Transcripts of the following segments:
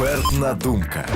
Експертна думка.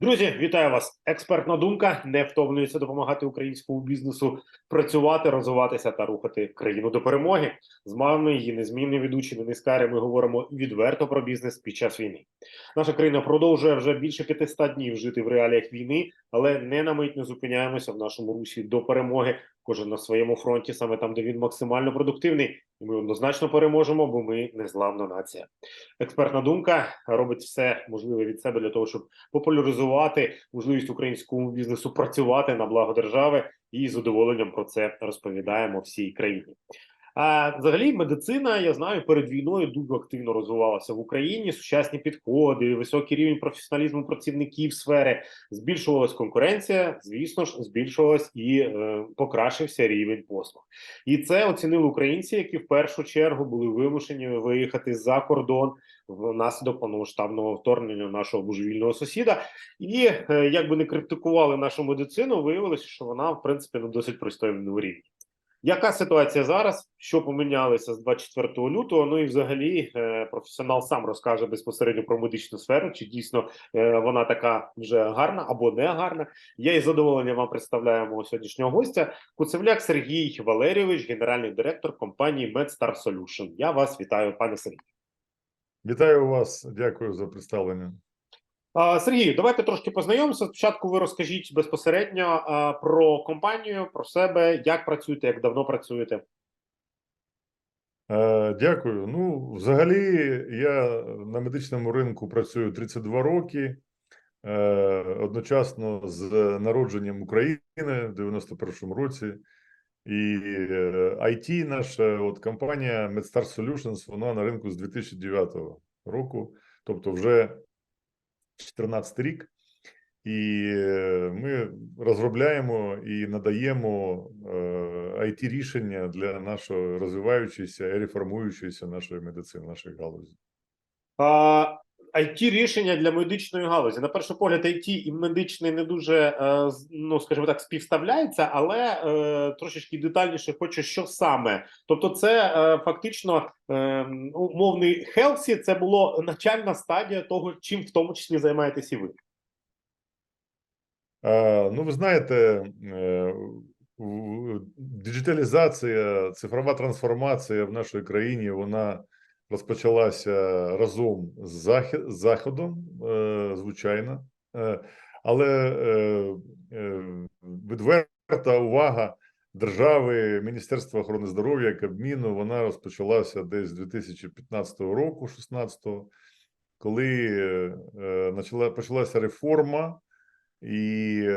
Друзі, вітаю вас! Експертна думка не втомлюється допомагати українському бізнесу працювати, розвиватися та рухати країну до перемоги. З вами її незмінний ведучий Денис Каря. Ми говоримо відверто про бізнес під час війни. Наша країна продовжує вже більше 500 днів жити в реаліях війни, але не на мить не зупиняємося в нашому русі до перемоги. Кожен на своєму фронті, саме там, де він максимально продуктивний, і ми однозначно переможемо, бо ми незламна нація. Експертна думка робить все можливе від себе для того, щоб популяризувати можливість українському бізнесу працювати на благо держави, і з задоволенням про це розповідаємо всій країні. А взагалі, медицина, я знаю, перед війною дуже активно розвивалася в Україні. Сучасні підходи, високий рівень професіоналізму працівників сфери, збільшувалась конкуренція. Звісно ж, збільшувалась і е, покращився рівень послуг. І це оцінили українці, які в першу чергу були вимушені виїхати за кордон внаслідок повномасштабного вторгнення нашого божевільного сусіда. І е, як не критикували нашу медицину, виявилося, що вона в принципі на досить пристойному рівні. Яка ситуація зараз? Що помінялося з 24 лютого? Ну і взагалі е, професіонал сам розкаже безпосередньо про медичну сферу, чи дійсно е, вона така вже гарна або не гарна. Я із задоволенням вам представляю мого сьогоднішнього гостя Куцевляк Сергій Валерійович, генеральний директор компанії MedStar Solution. Я вас вітаю, пане Сергію. Вітаю вас, дякую за представлення. А, Сергій, давайте трошки познайомимося. Спочатку ви розкажіть безпосередньо про компанію, про себе, як працюєте, як давно працюєте. Е, Дякую. Ну, взагалі, я на медичному ринку працюю 32 роки. Е, Одночасно з народженням України в 91-му році. І е, IT наша от компанія MedStar Solutions, вона на ринку з 2009 року, тобто вже 14 рік. І е, ми розробляємо і надаємо it рішення для нашої розвиваючоїся і реформуючоїся нашої медицини, нашої галузі. А, it рішення для медичної галузі. На перший погляд, IT і медичний не дуже, е, ну скажімо так, співставляється, але е, трошечки детальніше хочу, що саме. Тобто, це е, фактично умовний Хелсі, це було начальна стадія того, чим в тому числі займаєтесь і ви. Ну, ви знаєте, диджиталізація, цифрова трансформація в нашій країні вона розпочалася разом з захи- з заходом, е, звичайно, Е, але е, відверта увага держави, Міністерства охорони здоров'я, Кабміну, вона розпочалася десь з 2015 року, 16-го, коли почала, почалася реформа. І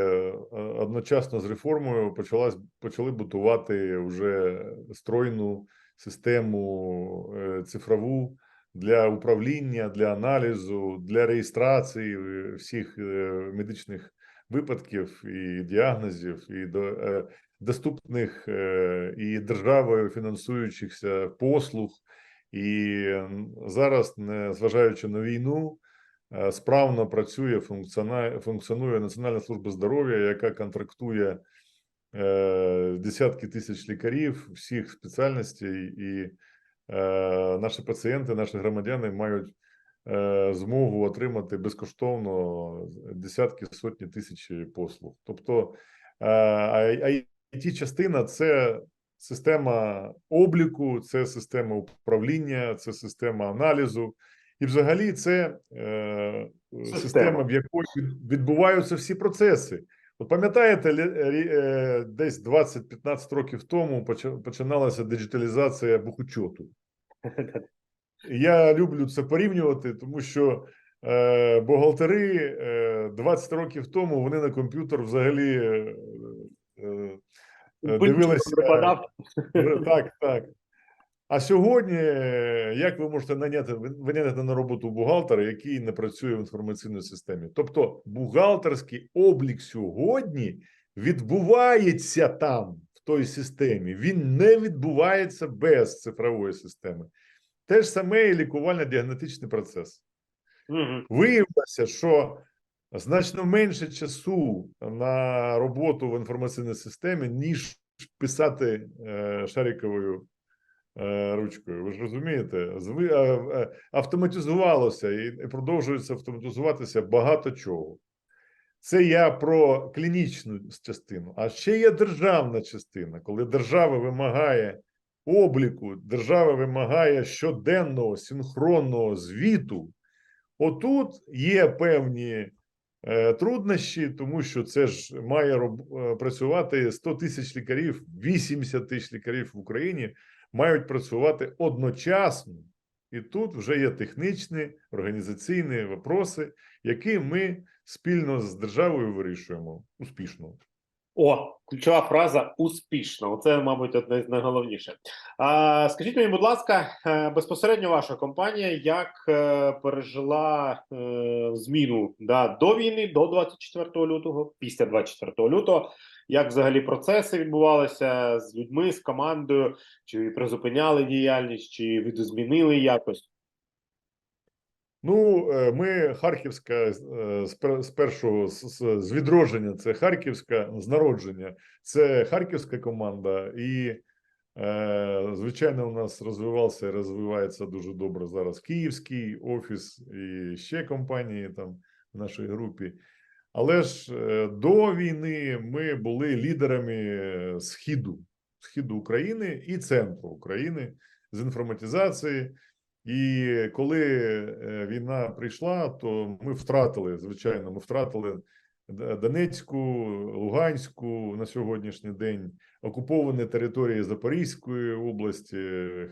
одночасно з реформою почалась почали будувати вже стройну систему е, цифрову для управління, для аналізу, для реєстрації е, всіх е, медичних випадків і діагнозів, і до доступних і державою фінансуючихся послуг. І зараз, незважаючи на війну, справно працює, функціонує, Національна служба здоров'я, яка контрактує десятки тисяч лікарів всіх спеціальностей, і е, наші пацієнти, наші громадяни мають е, змогу отримати безкоштовно десятки сотні тисяч послуг. Тобто it частина це система обліку, це система управління, це система аналізу. І взагалі це е, Система. система, в якої відбуваються всі процеси. От пам'ятаєте, рі- е, десь 20-15 років тому починалася диджиталізація бухучоту. Я люблю це порівнювати, тому що е, бухгалтери е, 20 років тому вони на комп'ютер взагалі е, е, е, дивилися. Е, Так, так. А сьогодні, е, як ви можете наняти виняти на роботу бухгалтера, який не працює в інформаційній системі? Тобто, бухгалтерський облік сьогодні відбувається там, в той системі. Він не відбувається без цифрової системи. Те ж саме і лікувально-діагностичний процес. Мгм. Виявилося, що значно менше часу на роботу в інформаційній системі, ніж писати е, шариковою ручкою. Ви ж розумієте, Зви, е, е, автоматизувалося і і продовжується автоматизуватися багато чого. Це я про клінічну частину. А ще є державна частина, коли держава вимагає обліку, держава вимагає щоденного синхронного звіту. Отут є певні е, труднощі, тому що це ж має роб- е, працювати 100 тисяч лікарів, 80 тисяч лікарів в Україні мають працювати одночасно. І тут вже є технічні, організаційні вопроси, які ми спільно з державою вирішуємо успішно. О, ключова фраза успішно. Оце, мабуть, одне з найголовніше. А, скажіть мені, будь ласка, е, безпосередньо ваша компанія як е, пережила е, зміну да, до війни, до 24 лютого, після 24 лютого? Як взагалі процеси відбувалися з людьми, з командою? Чи призупиняли діяльність, чи видозмінили якось? Ну, е, ми Харківська е, з першого з відродження, це Харківська з народження, це Харківська команда, і е, звичайно, у нас розвивався і розвивається дуже добре зараз Київський офіс і ще компанії там в нашій групі. Але ж е, до війни ми були лідерами е, східу, східу України і центру України з інформатизації. І коли е, війна прийшла, то ми втратили, звичайно, ми втратили Донецьку, Луганську на сьогоднішній день, окуповані території Запорізької області,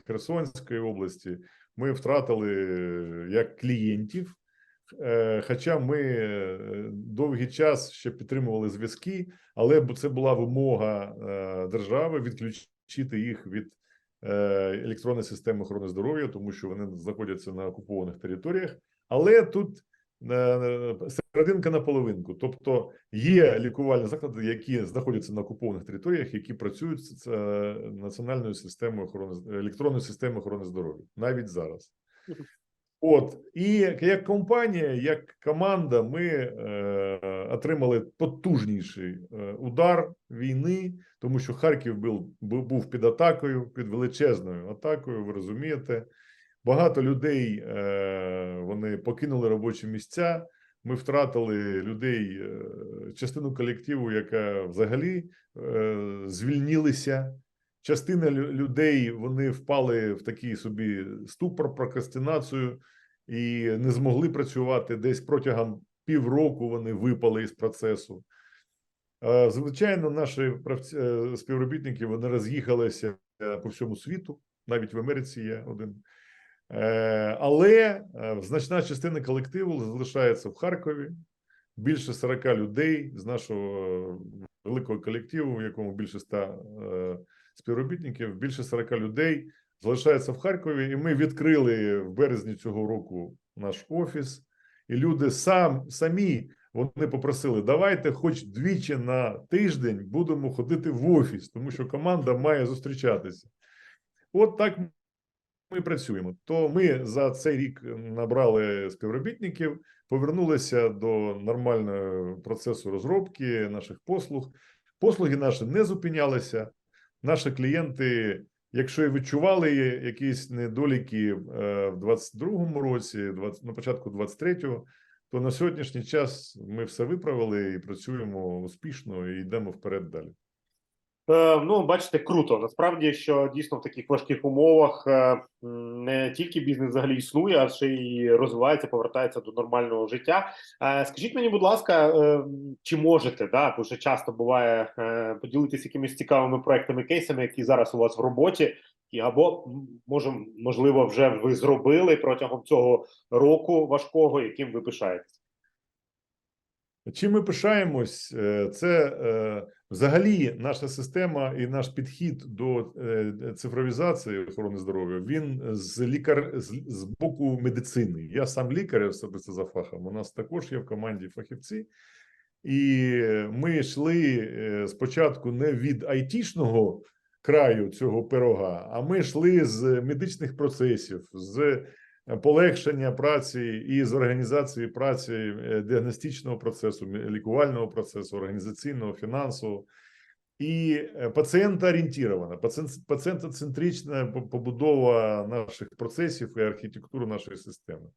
Херсонської області. Ми втратили як клієнтів. Е, Хоча ми е, довгий час ще підтримували зв'язки, але це була вимога е, держави відключити їх від електронної системи охорони здоров'я, тому що вони знаходяться на окупованих територіях. Але тут серединка на половинку. Тобто є лікувальні заклади, які знаходяться на окупованих територіях, які працюють з національною системою охорони електронною системою охорони здоров'я навіть зараз. От і як компанія, як команда, ми е, отримали потужніший е, удар війни, тому що Харків був, був під атакою, під величезною атакою. Ви розумієте, багато людей е, вони покинули робочі місця. Ми втратили людей, е, частину колективу, яка взагалі е, звільнилися. Частина людей вони впали в такий собі ступор, прокрастинацію і не змогли працювати десь протягом півроку. Вони випали із процесу. Звичайно, наші е, співробітники вони роз'їхалися по всьому світу, навіть в Америці є один. Е, Але е, значна частина колективу залишається в Харкові. Більше 40 людей з нашого великого колективу, в якому більше 100 е, співробітників, більше 40 людей залишається в Харкові. І ми відкрили в березні цього року наш офіс. І люди сам самі вони попросили: давайте, хоч двічі на тиждень будемо ходити в офіс, тому що команда має зустрічатися. От так ми працюємо. То ми за цей рік набрали співробітників, повернулися до нормального процесу розробки наших послуг. Послуги наші не зупинялися. Наші клієнти, якщо і відчували якісь недоліки е, в 22-му році, 20, на початку 23-го, то на сьогоднішній час ми все виправили і працюємо успішно і йдемо вперед далі. Е, ну, бачите, круто. Насправді, що дійсно в таких важких умовах е, не тільки бізнес взагалі існує, а ще й розвивається, повертається до нормального життя. Е, скажіть мені, будь ласка, чи можете, да, дуже часто буває поділитися якимись цікавими проектами, кейсами, які зараз у вас в роботі, і або може, можливо, вже ви зробили протягом цього року важкого, яким ви пишаєтесь? Чим ми пишаємось, це взагалі наша система і наш підхід до е, цифровізації охорони здоров'я. Він з лікар з, з боку медицини. Я сам лікар особисто за фахом. У нас також є в команді фахівці, і ми йшли е, спочатку не від айтішного краю цього пирога, а ми йшли з медичних процесів. з полегшення праці і з організації праці е, діагностичного процесу, лікувального процесу, організаційного, фінансового. і е, пацієнтоорієнтована, пацієнт- пацієнтоцентрична побудова наших процесів і архітектури нашої системи.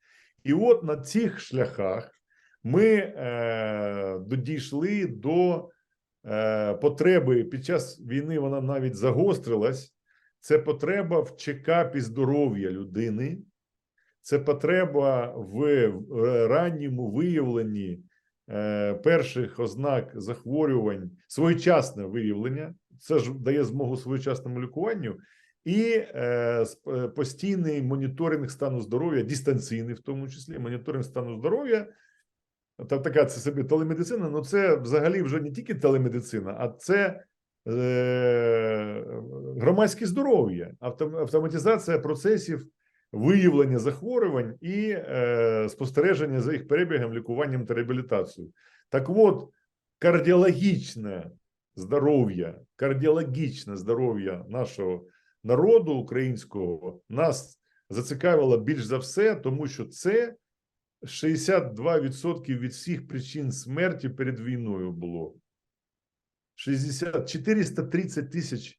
І от на цих шляхах ми е, дійшли до е, потреби під час війни. Вона навіть загострилась. Це потреба в чекапі здоров'я людини, це потреба в в ранньому виявленні е, перших ознак захворювань, своєчасне виявлення. Це ж дає змогу своєчасному лікуванню, і е, е, постійний моніторинг стану здоров'я, дистанційний, в тому числі моніторинг стану здоров'я. Та така це собі телемедицина. Ну це взагалі вже не тільки телемедицина, а це е, громадське здоров'я, автоматизація процесів виявлення захворювань і е, спостереження за їх перебігом, лікуванням та реабілітацією. Так от, кардіологічне здоров'я, кардіологічне здоров'я нашого народу українського нас зацікавило більш за все, тому що це 62% від всіх причин смерті перед війною було. 60, 430 тисяч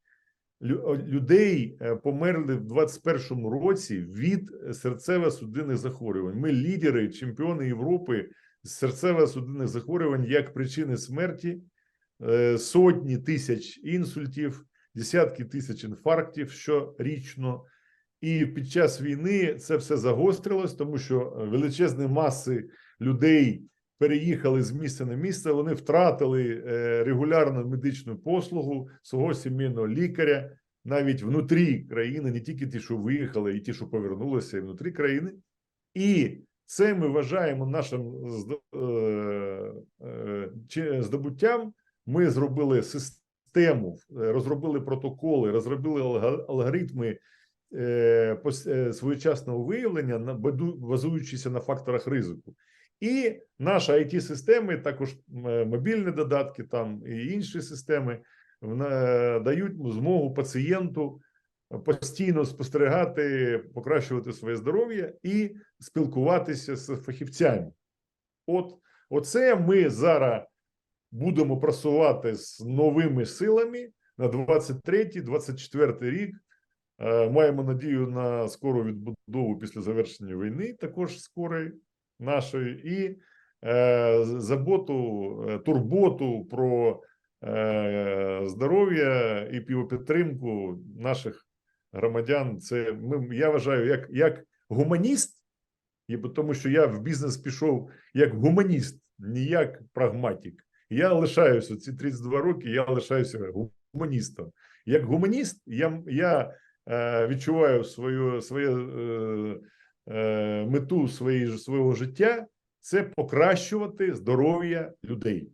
людей е, померли в 21-му році від серцево-судинних захворювань. Ми лідери, чемпіони Європи з серцево-судинних захворювань як причини смерті, Е, сотні тисяч інсультів, десятки тисяч інфарктів щорічно. І під час війни це все загострилось, тому що величезні маси людей переїхали з місця на місце. Вони втратили е, регулярну медичну послугу свого сімейного лікаря навіть внутрі країни, не тільки ті, що виїхали, і ті, що повернулися, і внутрі країни. І це ми вважаємо нашим е, е, здобуттям. Ми зробили систему, розробили протоколи, розробили алгоритми своєчасного виявлення, базуючися на факторах ризику. І наші it системи також е, мобільні додатки, там і інші системи вона- дають змогу пацієнту постійно спостерігати, покращувати своє здоров'я і спілкуватися з фахівцями. От, оце ми зараз будемо просувати з новими силами на 23-24 рік. Е, Маємо надію на скору відбудову після завершення війни, також скорої нашої, і е, заботу, е, турботу про е, здоров'я і підтримку наших громадян. Це ми, я вважаю, як, як гуманіст, і тому що я в бізнес пішов як гуманіст, не як прагматик. Я лишаюся ці 32 роки, я лишаюся гуманістом. Як гуманіст, я, я е, відчуваю свою, свою е, е, мету своєї, свого життя це покращувати здоров'я людей. І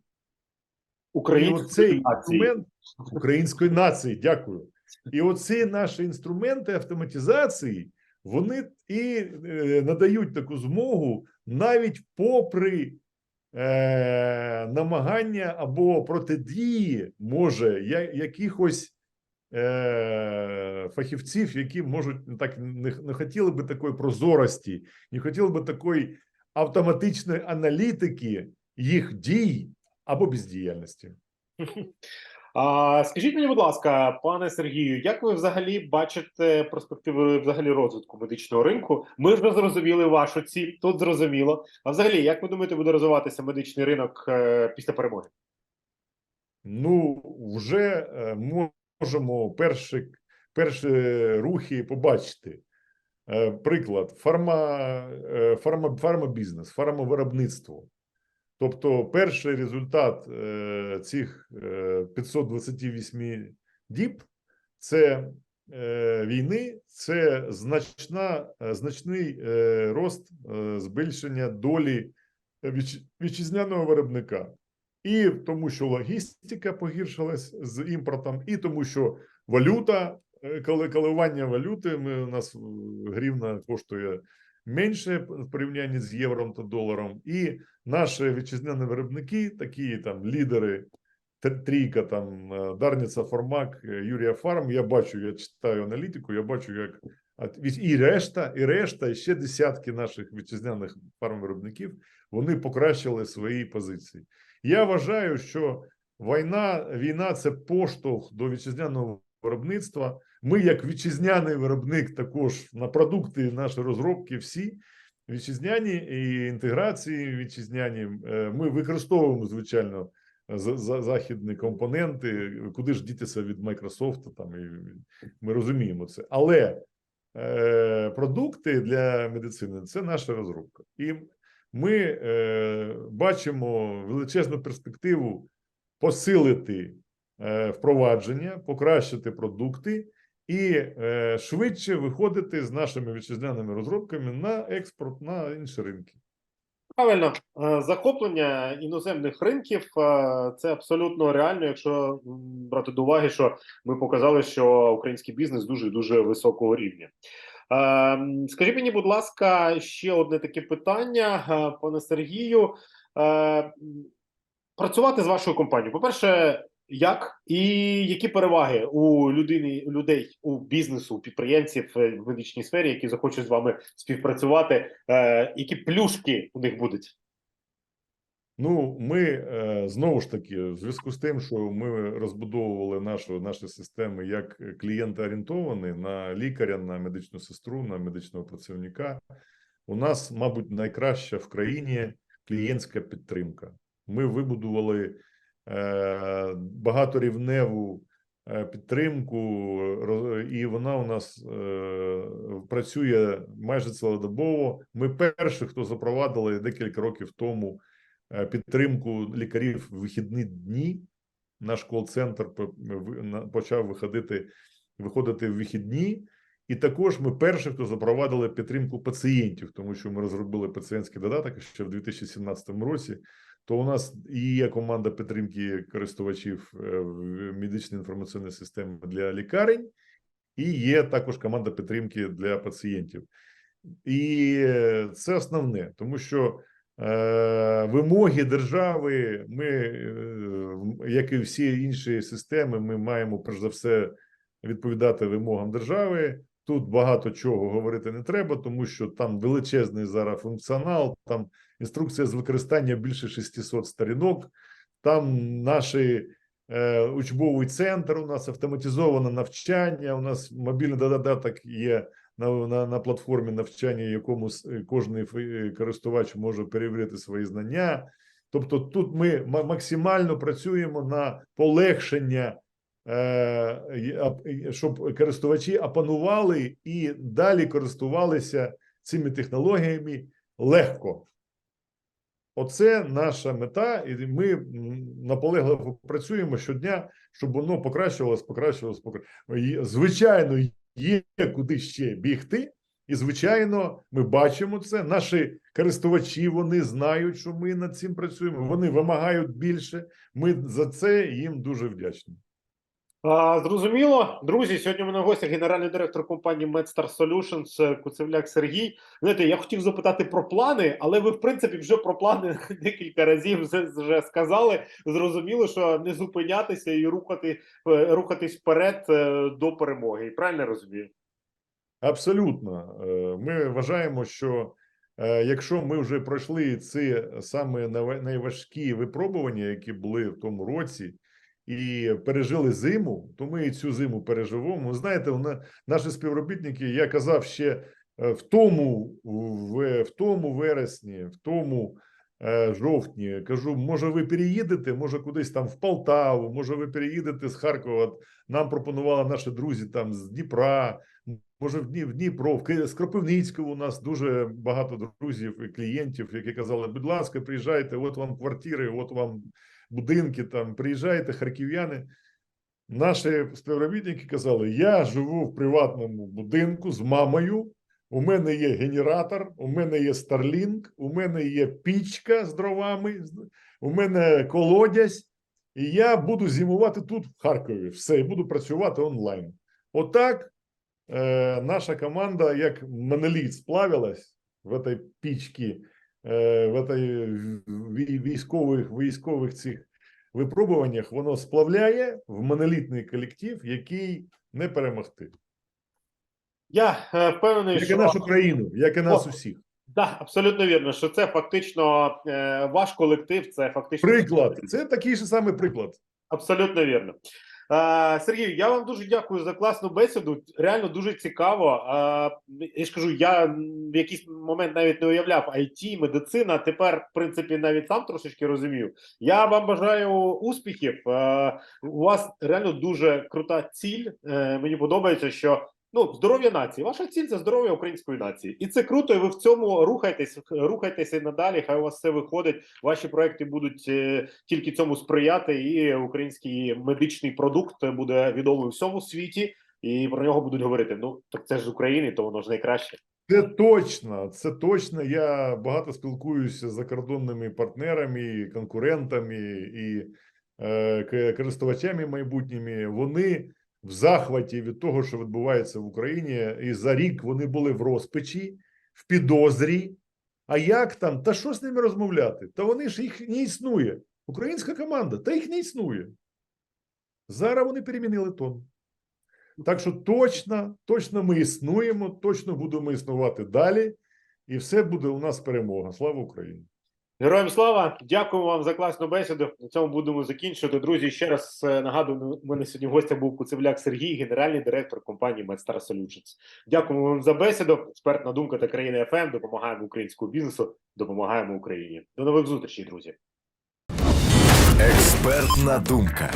Української оцей нації. інструмент української нації, дякую. І оці наші інструменти автоматизації, вони і е, надають таку змогу навіть попри е, намагання або протидії, може, я, якихось фахівців, які можуть так не, не хотіли би такої прозорості, не хотіли би такої автоматичної аналітики їх дій або бездіяльності. А, скажіть мені, будь ласка, пане Сергію, як ви взагалі бачите перспективи взагалі розвитку медичного ринку? Ми вже зрозуміли вашу ціль, тут зрозуміло. А взагалі, як ви думаєте, буде розвиватися медичний ринок е, після перемоги? Ну, вже е, можемо перші, перші рухи побачити. Е, Приклад, фарма, е, фарма, фармабізнес, фармавиробництво. Тобто, перший результат е, цих е, 528 діб це війни, це значна, значний рост збільшення долі вітч- вітчизняного виробника. І тому, що логістика погіршилась з імпортом, і тому, що валюта, е, коли коливання валюти, ми, у нас е, гривна коштує менше в порівнянні з євро та доларом. І наші вітчизняні виробники, такі там лідери, тр- трійка, там е, Дарниця, Формак, Юрія Фарм. Я бачу, я читаю аналітику, я бачу, як і решта, і решта, і ще десятки наших вітчизняних фармвиробників, вони покращили свої позиції. Я вважаю, що Війна, війна це поштовх до вітчизняного виробництва. Ми, як вітчизняний виробник, також на продукти, наші розробки, всі вітчизняні і інтеграції вітчизняні. Е, Ми використовуємо, звичайно, за- за- західні компоненти. Куди ж дітися від Microsoft, там і ми розуміємо це. Але е, продукти для медицини це наша розробка. І ми е, бачимо величезну перспективу посилити е, впровадження, покращити продукти і е, швидше виходити з нашими вітчизняними розробками на експорт на інші ринки. Правильно, Е, захоплення іноземних ринків е, це абсолютно реально, якщо брати до уваги, що ми показали, що український бізнес дуже дуже високого рівня. Е, Скажіть мені, будь ласка, ще одне таке питання, е, пане Сергію. Е, Працювати з вашою компанією. По-перше, як і які переваги у людини, у людей, у бізнесу, у підприємців е, в медичній сфері, які захочуть з вами співпрацювати, які плюшки у них будуть? Ну, ми е, знову ж таки, в зв'язку з тим, що ми розбудовували нашу наші системи як клієнтоорієнтовані на лікаря, на медичну сестру, на медичного працівника. У нас, мабуть, найкраща в країні клієнтська підтримка. Ми вибудували е, багаторівневу е, підтримку, і вона у нас е, працює майже цілодобово. Ми перші, хто запровадили декілька років тому е, підтримку лікарів в вихідні дні. Наш кол-центр почав виходити, виходити в вихідні. І також ми перші, хто запровадили підтримку пацієнтів, тому що ми розробили пацієнтський додаток ще в 2017 році. То у нас і є команда підтримки користувачів е, в медичній інформаційній системі для лікарень, і є також команда підтримки для пацієнтів. І е, це основне, тому що е, вимоги держави, ми, е, як і всі інші системи, ми маємо перш за все відповідати вимогам держави. Тут багато чого говорити не треба, тому що там величезний зараз функціонал, там інструкція з використання більше 600 сторінок, там наші е, учбовий центр, у нас автоматизоване навчання, у нас мобільний додаток є на, на, на платформі навчання, якому с- кожен користувач може перевірити свої знання. Тобто, тут ми максимально працюємо на полегшення, е, щоб користувачі опанували і далі користувалися цими технологіями легко. Оце наша мета, і ми наполегливо працюємо щодня, щоб воно покращувалось, покращувалось, покращувалось. Звичайно, є куди ще бігти, і звичайно, ми бачимо це. Наші користувачі вони знають, що ми над цим працюємо. Вони вимагають більше. Ми за це їм дуже вдячні. Зрозуміло, друзі. Сьогодні у мене в гостях генеральний директор компанії MedStar Solutions е, Куцевляк Сергій. Знаєте, я хотів запитати про плани, але ви, в принципі, вже про плани декілька разів вже, вже сказали. Зрозуміло, що не зупинятися і рухати, е, рухатись вперед е, до перемоги. Правильно розумію? Абсолютно. Ми вважаємо, що якщо ми вже пройшли ці саме найважкі випробування, які були в тому році, і пережили зиму, то ми і цю зиму переживемо. Знаєте, вона- наші співробітники, я казав ще е, в тому, в, в тому вересні, в тому е, жовтні, кажу, може, ви переїдете, може, кудись там в Полтаву, може, ви переїдете з Харкова. Нам пропонували наші друзі там з Дніпра, може, в Дні- в Дніпро, з Кропивницького у нас дуже багато друзів і клієнтів, які казали, будь ласка, приїжджайте, от вам квартири, от вам будинки, там, приїжджайте, харків'яни. Наші співробітники казали, я живу в приватному будинку з мамою, у мене є генератор, у мене є Starlink, у мене є пічка з дровами, з- у мене колодязь, і я буду зимувати тут, в Харкові. Все, і буду працювати онлайн. Отак э, наша команда, як моноліт, сплавилась в этой пічці, э, в этой військових, військових цих випробуваннях, воно сплавляє в монолітний колектив, який не перемогти. Я е, впевнений, Як і що нашу країну, як і нас О. усіх. Да, абсолютно вірно, що це фактично е, ваш колектив, це фактично Приклад. Це такий же самий приклад. Абсолютно вірно. Е, Сергій, я вам дуже дякую за класну бесіду. Реально дуже цікаво. Е, я ж кажу, я в якийсь момент навіть не уявляв IT, медицина. Тепер, в принципі, навіть сам трошечки розумію. Я вам бажаю успіхів. Е, у вас реально дуже крута ціль. Мені подобається, що. Ну, здоров'я нації. Ваша ціль це здоров'я української нації, і це круто. І ви в цьому рухайтесь, рухайтеся надалі. Хай у вас все виходить. Ваші проекти будуть е, тільки цьому сприяти, і український медичний продукт буде відомий у всьому світі, і про нього будуть говорити. Ну так це ж з України, то воно ж найкраще. Це точно, це точно. Я багато спілкуюся з закордонними партнерами, конкурентами і е, користувачами майбутніми. Вони в захваті від того, що відбувається в Україні, і за рік вони були в розпачі, в підозрі. А як там? Та що з ними розмовляти? Та вони ж їх не існує. Українська команда, та їх не існує. Зараз вони перемінили тон. Так що точно, точно ми існуємо, точно будемо існувати далі, і все буде у нас перемога. Слава Україні! Героям слава! Дякую вам за класну бесіду. На цьому будемо закінчувати. Друзі, ще раз е, нагадую, у мене сьогодні гостя був Куцевляк Сергій, генеральний директор компанії MedStar Solutions. Дякуємо вам за бесіду. Експертна думка та країна ФМ. Допомагаємо українському бізнесу, допомагаємо Україні. До нових зустрічей, друзі. Експертна думка.